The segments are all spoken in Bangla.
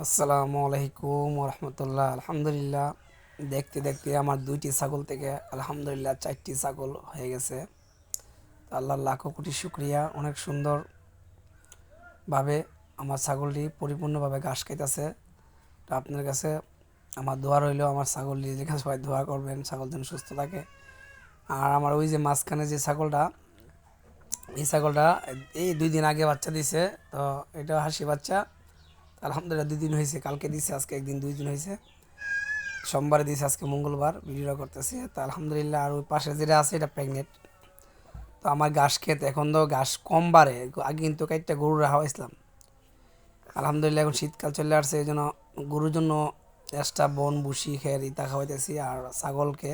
আসসালামু আলাইকুম রহমতুল্লাহ আলহামদুলিল্লাহ। দেখতে দেখতে আমার দুইটি ছাগল থেকে আলহামদুলিল্লাহ চারটি ছাগল হয়ে গেছে। আল্লাহ লাখো কোটি শুক্রিয়া, অনেক সুন্দরভাবে আমার ছাগলটি পরিপূর্ণভাবে ঘাস খাইতেছে। তো আপনার কাছে আমার দোয়া রইলেও আমার ছাগলটি যেখানে সবাই দোয়া করবেন, ছাগল যেন সুস্থ থাকে। আর আমার ওই যে মাঝখানে যে ছাগলটা, এই ছাগলটা এই দুই দিন আগে বাচ্চা দিছে, তো এটা হাসি বাচ্চা। আলহামদুলিল্লাহ, দুই দিন হয়েছে কালকে দিছে, আজকে একদিন, দুই দিন হয়েছে সোমবারে দিছে, আজকে মঙ্গলবার, ভিডিওটা করতেছি। তো আলহামদুলিল্লাহ, আর ওই পাশে যেটা আছে, এটা প্রেগনেন্ট তো আমার ঘাস খেতে এখন তো ঘাস কম বাড়ে, আগে কিন্তু কয়েকটা গরু রাখা হয়েছিলাম আলহামদুলিল্লাহ, এখন শীতকাল চলে আসছে, এই জন্য গরুর জন্য এক্সট্রা বন বুসি খের ইতা খাওয়াইতেছি, আর ছাগলকে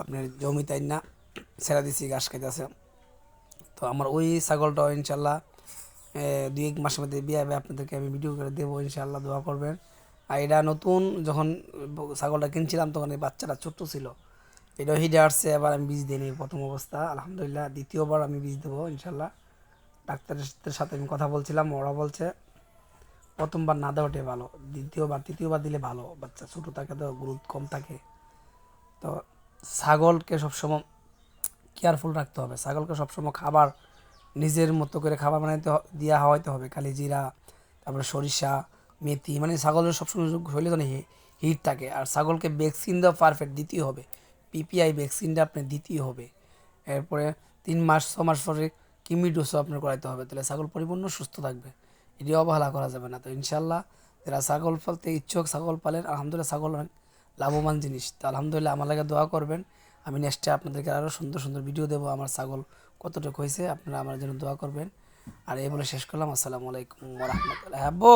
আপনার জমি তাই না ছেড়ে দিছি, ঘাস খাইতেছে। তো আমার ওই ছাগলটাও ইনশাল্লাহ দুই এক মাসের মধ্যে বিয়ে হবে, আপনাদেরকে আমি ভিডিও করে দেবো ইনশাল্লাহ দোয়া করবেন। আর এটা নতুন, যখন ছাগলটা কিনছিলাম, তখন এই বাচ্চাটা ছোট্ট ছিল। এটা হিডে আসছে, এবার আমি বীজ দিইনি প্রথম অবস্থা। আলহামদুলিল্লাহ, দ্বিতীয়বার আমি বীজ দেবো ইনশাল্লাহ ডাক্তারের সাথে আমি কথা বলছিলাম, ওরা বলছে, প্রথমবার না দেওয়াটাই ভালো, দ্বিতীয়বার, তৃতীয়বার দিলে ভালো, বাচ্চা ছোটো থাকে তো গুরুত্ব কম থাকে। তো ছাগলকে সবসময় কেয়ারফুল রাখতে হবে, ছাগলকে সবসময় খাবার নিজের মতো করে খাবার বানাইতে হ- দিয়া খাওয়াইতে হবে। খালি জিরা, তারপরে সরিষা, মেথি মানে ছাগলের সবসময় শরীরে যেন হিট থাকে। আর ছাগলকে ভ্যাকসিন দেওয়া পারফেক্ট দিতেই হবে। পিপিআই ভ্যাকসিনটা আপনার দিতেই হবে। এরপরে তিন মাস, ছ মাস পরে কিমি ডোজও আপনার করাইতে হবে। তাহলে ছাগল পরিপূর্ণ সুস্থ থাকবে। এটি অবহেলা করা যাবে না। তো ইনশাল্লাহ যারা ছাগল পালতে ইচ্ছুক, ছাগল পালেন, আলহামদুলিল্লাহ ছাগল অনেক লাভবান জিনিস। তো আলহামদুলিল্লাহ আমার লাগে দোয়া করবেন। আমি নেক্সটে আপনাদেরকে আরও সুন্দর সুন্দর ভিডিও দেবো আমার ছাগল কতটুকু হয়েছে। আপনারা আমার জন্য দোয়া করবেন। আর এই বলে শেষ করলাম। আসসালামু আলাইকুম রহমতুল্লাহ। হ্যাঁ বো!